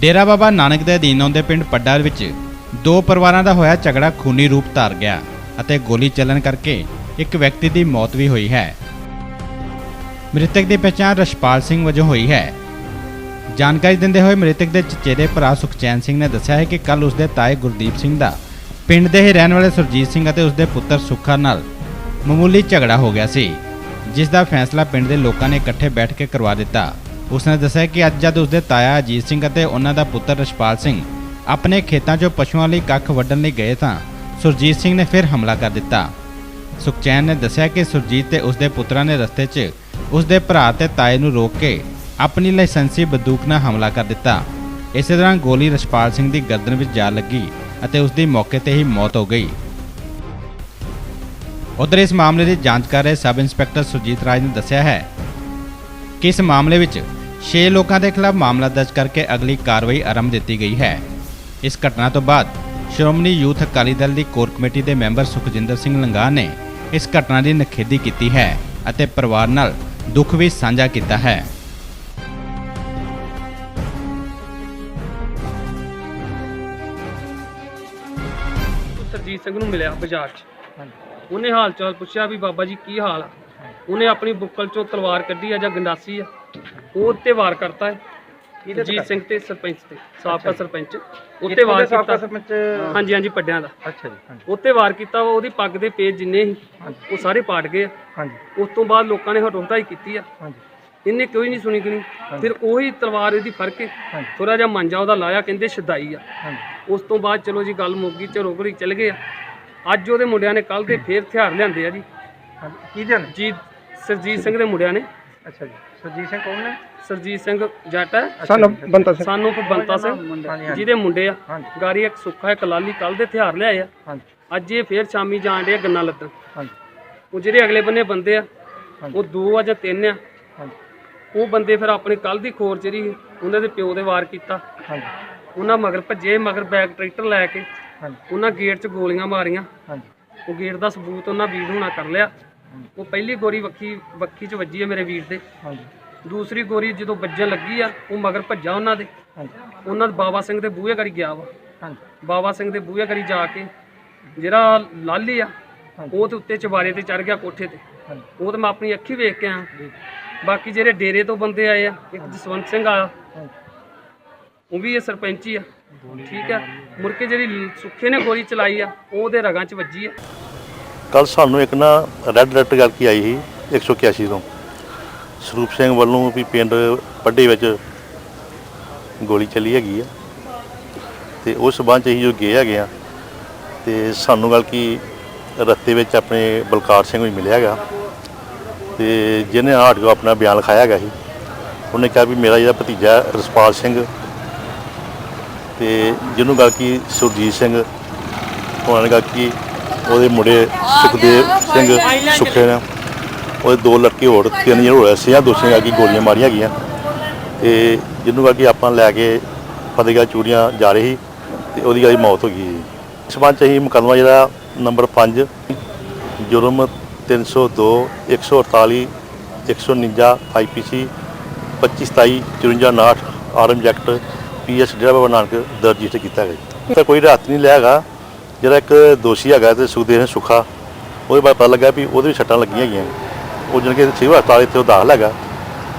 ਡੇਰਾ ਬਾਬਾ ਨਾਨਕ ਦੇ ਅਧੀਨ ਆਉਂਦੇ ਪਿੰਡ ਪੱਡਾ ਵਿੱਚ ਦੋ ਪਰਿਵਾਰਾਂ ਦਾ ਹੋਇਆ ਝਗੜਾ ਖੂਨੀ ਰੂਪ ਧਾਰ ਗਿਆ ਅਤੇ ਗੋਲੀ ਚੱਲਣ ਕਰਕੇ ਇੱਕ ਵਿਅਕਤੀ ਦੀ ਮੌਤ ਵੀ ਹੋਈ ਹੈ। ਮ੍ਰਿਤਕ ਦੀ ਪਛਾਣ ਰਸ਼ਪਾਲ ਸਿੰਘ ਵਜੋਂ ਹੋਈ ਹੈ। ਜਾਣਕਾਰੀ ਦਿੰਦੇ ਹੋਏ ਮ੍ਰਿਤਕ ਦੇ ਚਚੇਰੇ ਭਰਾ ਸੁਖਚੈਨ ਸਿੰਘ ਨੇ ਦੱਸਿਆ ਹੈ ਕਿ ਕੱਲ ਉਸਦੇ ਤਾਏ ਗੁਰਦੀਪ ਸਿੰਘ ਦਾ ਪਿੰਡ ਦੇ ਹੀ ਰਹਿਣ ਵਾਲੇ ਸੁਰਜੀਤ ਸਿੰਘ ਅਤੇ ਉਸਦੇ ਪੁੱਤਰ ਸੁੱਖਾ ਨਾਲ ਮਾਮੂਲੀ ਝਗੜਾ ਹੋ ਗਿਆ ਸੀ, ਜਿਸ ਦਾ ਫੈਸਲਾ ਪਿੰਡ ਦੇ ਲੋਕਾਂ ਨੇ ਇਕੱਠੇ ਬੈਠ ਕੇ ਕਰਵਾ ਦਿੱਤਾ। ਉਸ ਨੇ ਦੱਸਿਆ ਕਿ ਅੱਜ ਜਦ ਉਸਦੇ ਤਾਇਆ ਅਜੀਤ ਸਿੰਘ ਅਤੇ ਉਹਨਾਂ ਦਾ ਪੁੱਤਰ ਰਸ਼ਪਾਲ ਸਿੰਘ ਆਪਣੇ ਖੇਤਾਂ 'ਚੋਂ ਪਸ਼ੂਆਂ ਲਈ ਕੱਖ ਵੱਢਣ ਲਈ ਗਏ ਤਾਂ ਸੁਰਜੀਤ ਸਿੰਘ ਨੇ ਫਿਰ ਹਮਲਾ ਕਰ ਦਿੱਤਾ। ਸੁਖਚੈਨ ਨੇ ਦੱਸਿਆ ਕਿ ਸੁਰਜੀਤ ਤੇ ਉਸਦੇ ਪੁੱਤਰਾਂ ਨੇ ਰਸਤੇ 'ਚ ਉਸਦੇ ਭਰਾ ਤੇ ਤਾਏ ਨੂੰ ਰੋਕ ਕੇ ਆਪਣੀ ਲਾਇਸੈਂਸੀ ਬੰਦੂਕ ਨਾਲ ਹਮਲਾ ਕਰ ਦਿੱਤਾ। ਇਸੇ ਦੌਰਾਨ ਗੋਲੀ ਰਸ਼ਪਾਲ ਸਿੰਘ ਦੀ ਗਰਦਨ ਵਿੱਚ ਜਾ ਲੱਗੀ ਅਤੇ ਉਸ ਦੀ ਮੌਕੇ ਤੇ ਹੀ ਮੌਤ ਹੋ ਗਈ। ਉਧਰ ਇਸ ਮਾਮਲੇ ਦੀ ਜਾਂਚ ਕਰ ਰਹੇ ਸਬ ਇੰਸਪੈਕਟਰ ਸੁਰਜੀਤ ਰਾਜ ਨੇ ਦੱਸਿਆ ਹੈ ਕਿ ਇਸ ਮਾਮਲੇ ਵਿੱਚ 6 ਲੋਕਾਂ ਦੇ ਖਿਲਾਫ ਮਾਮਲਾ ਦਰਜ ਕਰਕੇ ਅਗਲੀ ਕਾਰਵਾਈ ਆਰੰਭ ਦਿੱਤੀ ਗਈ ਹੈ। ਇਸ ਘਟਨਾ ਤੋਂ ਬਾਅਦ ਸ਼੍ਰੋਮਣੀ ਯੂਥ ਅਕਾਲੀ ਦਲ ਦੀ ਕੋਰ ਕਮੇਟੀ ਦੇ ਮੈਂਬਰ ਸੁਖਜਿੰਦਰ ਸਿੰਘ ਲੰਗਾ ਨੇ ਇਸ ਘਟਨਾ ਦੀ ਨਿਖੇਧੀ ਕੀਤੀ ਹੈ ਅਤੇ ਪਰਿਵਾਰ ਨਾਲ ਦੁੱਖ ਵੀ ਸਾਂਝਾ ਕੀਤਾ ਹੈ। ਸਰਜੀਤ ਸਿੰਘ ਨੂੰ ਮਿਲਿਆ ਬਾਜ਼ਾਰ 'ਚ। ਉਹਨੇ ਹਾਲ ਚਾਲ ਪੁੱਛਿਆ ਵੀ ਬਾਬਾ ਜੀ ਕੀ ਹਾਲ ਆ? ਉਹਨੇ ਆਪਣੀ ਬੁੱਕਲ 'ਚੋਂ ਤਲਵਾਰ ਕੱਢੀ ਆ ਜਾਂ ਗੰਡਾਸੀ ਆ। ਉਹ ਉੱਤੇ ਵਾਰ ਕਰਤਾ ਹੈ। ਜੀਤ ਸਿੰਘ ਤੇ ਸਰਪੰਚ ਤੇ ਸਾਬਕਾ ਸਰਪੰਚ। ਉੱਤੇ ਵਾਰ ਕੀਤਾ। ਸਰਪੰਚ ਹਾਂਜੀ ਹਾਂਜੀ ਪੱਡਿਆਂ ਦਾ। ਅੱਛਾ ਜੀ ਹਾਂਜੀ। ਉੱਤੇ ਵਾਰ ਕੀਤਾ ਵਾ, ਉਹਦੀ ਪੱਗ ਦੇ ਪੇਜ ਜਿੰਨੇ ਸੀ ਉਹ ਸਾਰੇ ਪਾਟ ਗਏ। ਹਾਂਜੀ। ਉਸ ਤੋਂ ਬਾਅਦ ਲੋਕਾਂ ਨੇ ਹਟੋਹਟਾਈ ਕੀਤੀ ਆ। ਹਾਂਜੀ। ਇਹਨੇ ਕੋਈ ਨਹੀਂ ਸੁਣੀ ਕਿ ਫਿਰ ਉਹੀ ਤਲਵਾਰ ਇਹਦੀ ਫੜ ਕੇ। ਥੋੜਾ ਜਿਹਾ ਮਾਂਜਾ ਉਹਦਾ ਲਾਇਆ ਕਹਿੰਦੇ ਸ਼ਦਾਈ ਆ। ਹਾਂਜੀ। ਉਸ ਤੋਂ ਬਾਅਦ ਚਲੋ ਜੀ ਗੱਲ ਮੁੱਕ ਗਈ ਚਲੋ ਘੜੀ ਚੱਲ ਗਏ ਆ। ਅੱਜ ਉਹਦੇ ਮੁੰਡਿਆਂ ਨੇ ਕੱਲ ਦੇ ਫੇਰ ਹਥਿਆਰ ਲਿਆਂਦੇ ਆ ਜੀ। ਕੀ ਜਨ ਜੀ ਸਰਜੀਤ ਸਿੰਘ ਦੇ ਮੁੰਡਿਆਂ ਨੇ। ਅੱਛਾ ਜੀ। ਸਰਜੀਤ ਸਿੰਘ ਕੌਣ ਨੇ? ਸਰਜੀਤ ਸਿੰਘ ਜੱਟ ਹੈ। ਸਾਨੂੰ ਬੰਤਾ ਸਿੰਘ। ਸਾਨੂੰ ਕੋ ਬੰਤਾ ਸਿੰਘ ਹਾਂਜੀ ਹਾਂਜੀ। ਜਿਹਦੇ ਮੁੰਡੇ ਆ। ਹਾਂਜੀ। ਗਾਰੀ ਇੱਕ ਸੁੱਖਾ ਇੱਕ ਲਾਲੀ ਕੱਲ ਦੇ ਹਥਿਆਰ ਲਿਆਏ ਆ। ਹਾਂਜੀ। ਅੱਜ ਇਹ ਫੇਰ ਸ਼ਾਮੀ ਜਾਣ ਡੇ ਗੰਨਾ ਲੱਦਣ। ਹਾਂਜੀ। ਉਹ ਜਿਹੜੇ ਅਗਲੇ ਬੰਨੇ ਬੰਦੇ ਆ। ਉਹ ਦੋ ਆ ਜਾਂ ਤਿੰਨ ਆ। ਹਾਂਜੀ। ਉਹ ਬੰਦੇ ਫਿਰ ਆਪਣੀ ਕੱਲ ਦੀ ਖੋਰ ਜਿਹੜੀ ਉਹਨਾਂ ਦੇ ਪਿਓ ਦੇ ਵਾਰ ਕੀਤਾ। ਹਾਂਜੀ। ਉਹਨਾਂ ਮਗਰ ਭੱਜੇ ਮਗਰ ਬੈਕ ਟਰੈਕਟਰ ਲੈ ਕੇ। ਹਾਂਜੀ। ਉਹਨਾਂ ਗੇਟ 'ਚ ਗੋਲੀਆਂ ਮਾਰੀਆਂ। ਹਾਂਜੀ। ਉਹ ਗੇਟ ਦਾ ਸਬੂਤ ਉਹਨਾਂ ਵੀਰ ਹੋਣਾ ਕਰ ਲਿਆ। ਉਹ ਪਹਿਲੀ ਗੋਰੀ ਵੱਖੀ ਵੱਖੀ 'ਚ ਵੱਜੀ ਹੈ ਮੇਰੇ ਵੀਰ ਦੇ। ਹਾਂਜੀ। ਦੂਸਰੀ ਗੋਰੀ ਜਦੋਂ ਵੱਜਣ ਲੱਗੀ ਆ ਉਹ ਮਗਰ ਭੱਜਾ ਉਹਨਾਂ ਦੇ। ਹਾਂਜੀ। ਉਹਨਾਂ ਦੇ ਬਾਬਾ ਸਿੰਘ ਦੇ ਬੂਹੇ ਕਰੀ ਗਿਆ ਵਾ। ਹਾਂਜੀ। ਬਾਬਾ ਸਿੰਘ ਦੇ ਬੂਹੇ ਕਰੀ ਜਾ ਕੇ ਜਿਹੜਾ ਲਾਲੀ ਆ ਹਾਂਜੀ। ਉਹ ਤੇ ਉੱਤੇ ਚਵਾਰੇ ਤੇ ਚੜ ਗਿਆ ਕੋਠੇ ਤੇ। ਹਾਂਜੀ। ਉਹ ਤਾਂ ਮੈਂ ਆਪਣੀ ਅੱਖੀ ਵੇਖ ਕੇ ਆਇਆ। ਬਾਕੀ ਜਿਹੜੇ ਡੇਰੇ ਤੋਂ ਬੰਦੇ ਆਏ ਆ ਇੱਕ ਜਸਵੰਤ ਸਿੰਘ ਆਇਆ ਹਾਂਜੀ। ਉਹ ਵੀ ਇਹ ਸਰਪੰਚੀ ਆ। ਠੀਕ ਆ। ਮੁੜ ਕੇ ਜਿਹੜੀ ਸੁੱਖੇ ਨੇ ਗੋਲੀ ਚਲਾਈ ਆ ਉਹ ਉਹਦੇ ਰਗਾਂ 'ਚ ਵੱਜੀ ਆ। ਕੱਲ ਸਾਨੂੰ ਇੱਕ ਨਾ ਰੈੱਡ ਅਲਰਟ ਕਰਕੇ ਆਈ ਸੀ 181 ਤੋਂ। ਸਰੂਪ ਸਿੰਘ ਵੱਲੋਂ ਵੀ ਪਿੰਡ ਪੱਡੇ ਵਿੱਚ ਗੋਲੀ ਚੱਲੀ ਹੈਗੀ ਆ। ਤੇ ਉਸ ਸਬੰਧ 'ਚ ਅਸੀਂ ਜੋ ਗਏ ਹੈਗੇ ਆ, ਤੇ ਸਾਨੂੰ ਗੱਲ ਕੀ ਰਸਤੇ ਵਿੱਚ ਆਪਣੇ ਬਲਕਾਰ ਸਿੰਘ ਵੀ ਮਿਲਿਆ ਹੈਗਾ। ਤੇ ਜਿਹਨੇ ਆਟ ਕੋ ਆਪਣਾ ਬਿਆਨ ਲਿਖਾਇਆ ਹੈਗਾ ਸੀ, ਉਹਨੇ ਕਿਹਾ ਵੀ ਮੇਰਾ ਜਿਹੜਾ ਭਤੀਜਾ ਰਸਪਾਲ ਸਿੰਘ ਤੇ ਜਿਹਨੂੰ ਗੱਲ ਕੀ ਸੁਰਜੀਤ ਸਿੰਘ, ਉਹਨਾਂ ਨੇ ਗੱਲ ਕਿ ਉਹਦੇ ਮੁੰਡੇ ਸੁਖਦੇਵ ਸਿੰਘ ਸੁੱਖੇ ਨੇ। ਉਹਦੇ ਦੋ ਲੜਕੇ ਹੋਰ, ਤਿੰਨ ਜਿਹੜੇ ਹੋਇਆ ਸੀ ਆ ਦੋਸ਼ੀਆਂ ਆ ਕੀ ਗੋਲੀਆਂ ਮਾਰੀਆਂ ਗਈਆਂ। ਤੇ ਜਿਹਨੂੰ ਕਿਹਾ ਕਿ ਆਪਾਂ ਲੈ ਕੇ ਫਤਿਹਗੜ੍ਹ ਚੂੜੀਆਂ ਜਾ ਰਹੇ ਸੀ, ਤੇ ਉਹਦੀ ਗੱਲ ਮੌਤ ਹੋ ਗਈ ਇਸ ਸੰਬੰਧ 'ਚ ਅਸੀਂ ਮੁਕੱਦਮਾ ਜਿਹੜਾ ਨੰਬਰ 5 ਜੁਰਮ 302 148 149 IPC 2527 54 arm act PS Dera Baba Nanak ਦਰਜ ਇੱਥੇ ਕੀਤਾ ਗਿਆ। ਤਾਂ ਕੋਈ ਰਾਤ ਨਹੀਂ ਲਿਆ ਹੈਗਾ। ਜਿਹੜਾ ਇੱਕ ਦੋਸ਼ੀ ਹੈਗਾ ਤੇ ਸੁਖਦੇਵ ਸੁਖਾ, ਉਹਦੇ ਬਾਰੇ ਪਤਾ ਲੱਗਾ ਵੀ ਉਹਦੇ ਵੀ ਛੱਟਾਂ ਲੱਗੀਆਂ ਹੈਗੀਆਂ। ਉਹ ਜਨ ਕਿ ਸਿਵਲ ਹਸਪਤਾਲ ਇੱਥੇ ਉਹ ਦਾਖਲ ਹੈਗਾ।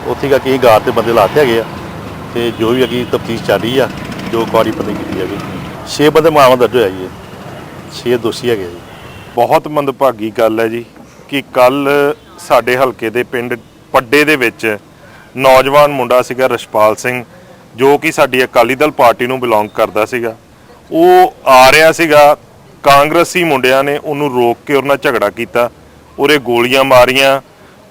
ਉੱਥੇ ਗਾ ਕਿ ਗਾਰ ਤੇ ਬੰਦੇ ਲਾਤੇ ਹੈਗੇ ਆ ਤੇ ਜੋ ਵੀ ਅਗੀ ਤਫਤੀਸ਼ ਚੱਲ ਰਹੀ ਆ, ਜੋ ਕੁਆਰੀ ਪਤਾ ਕੀਤੀ ਹੈਗੀ ਛੇ ਬੰਦੇ ਮਾਮਲਾ ਦਰਜ ਹੋਇਆ ਜੀ। ਇਹ। ਛੇ ਦੋਸ਼ੀ ਹੈਗੇ ਆ ਜੀ। ਬਹੁਤ ਮੰਦਭਾਗੀ ਗੱਲ ਹੈ ਜੀ ਕਿ ਕੱਲ ਸਾਡੇ ਹਲਕੇ ਦੇ ਪਿੰਡ ਪੱਡੇ ਦੇ ਵਿੱਚ ਨੌਜਵਾਨ ਮੁੰਡਾ ਸੀਗਾ ਰਸ਼ਪਾਲ ਸਿੰਘ, ਜੋ ਕਿ ਸਾਡੀ ਅਕਾਲੀ ਦਲ ਪਾਰਟੀ ਨੂੰ ਬਿਲੋਂਗ ਕਰਦਾ ਸੀਗਾ। ਉਹ ਆ ਰਿਹਾ ਸੀਗਾ ਕਾਂਗਰਸੀ ਮੁੰਡਿਆਂ ਨੇ ਉਹਨੂੰ ਰੋਕ ਕੇ ਉਹਨਾਂ ਝਗੜਾ ਕੀਤਾ ਉਹਰੇ ਗੋਲੀਆਂ ਮਾਰੀਆਂ,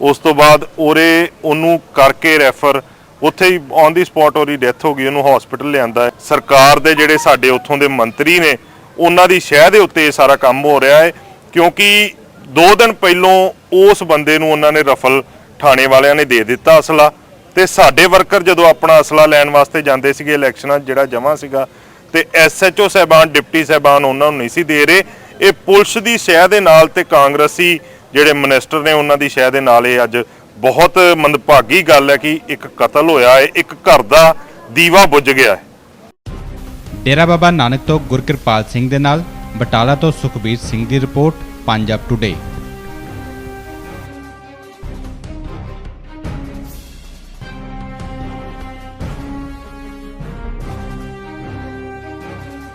ਉਸ ਤੋਂ ਬਾਅਦ ਉਹਰੇ ਉਹਨੂੰ ਕਰਕੇ ਰੈਫਰ, ਉੱਥੇ ਹੀ ਔਨ ਦੀ ਸਪੌਟ ਉਹਦੀ ਡੈਥ ਹੋ ਗਈ, ਉਹਨੂੰ ਹਸਪੀਟਲ ਲਿਆਂਦਾ ਹੈ। ਸਰਕਾਰ ਦੇ ਜਿਹੜੇ ਸਾਡੇ ਉੱਥੋਂ ਦੇ ਮੰਤਰੀ ਨੇ, ਉਹਨਾਂ ਦੀ ਸ਼ਹਿ ਦੇ ਉੱਤੇ ਇਹ ਸਾਰਾ ਕੰਮ ਹੋ ਰਿਹਾ ਹੈ, ਕਿਉਂਕਿ 2 ਦਿਨ ਪਹਿਲੋਂ ਉਸ ਬੰਦੇ ਨੂੰ ਉਹਨਾਂ ਨੇ ਰਫਲ ਥਾਣੇ ਵਾਲਿਆਂ ਨੇ ਦੇ ਦਿੱਤਾ ਅਸਲਾ, ਤੇ ਸਾਡੇ ਵਰਕਰ ਜਦੋਂ ਆਪਣਾ ਅਸਲਾ ਲੈਣ ਵਾਸਤੇ ਜਾਂਦੇ ਸੀਗੇ ਇਲੈਕਸ਼ਨਾਂ 'ਚ ਜਿਹੜਾ ਜਮਾ ਸੀਗਾ ਤੇ ਐਸਐਚਓ ਸਹਿਬਾਨ, ਡਿਪਟੀ ਸਹਿਬਾਨ ਉਹਨਾਂ ਨੂੰ ਨਹੀਂ ਸੀ ਦੇ ਰਹੇ। ਇਹ ਪੁਲਿਸ ਦੀ ਸ਼ਹਿ ਦੇ ਨਾਲ ਤੇ ਕਾਂਗਰਸੀ ਜਿਹੜੇ ਮਿਨਿਸਟਰ ਨੇ ਉਹਨਾਂ ਦੀ ਸ਼ਹਿ ਦੇ ਨਾਲ ਇਹ ਅੱਜ ਬਹੁਤ ਮੰਦਭਾਗੀ ਗੱਲ ਹੈ ਕਿ ਇੱਕ ਕਤਲ ਹੋਇਆ ਹੈ, ਇੱਕ ਘਰ ਦਾ ਦੀਵਾ ਬੁੱਝ ਗਿਆ ਹੈ। ਡੇਰਾ ਬਾਬਾ ਨਾਨਕ ਤੋਂ ਗੁਰਕਿਰਪਾਲ ਸਿੰਘ ਦੇ ਨਾਲ, ਬਟਾਲਾ ਤੋਂ ਸੁਖਬੀਰ ਸਿੰਘ ਦੀ ਰਿਪੋਰਟ, ਪੰਜਾਬ ਟੁਡੇ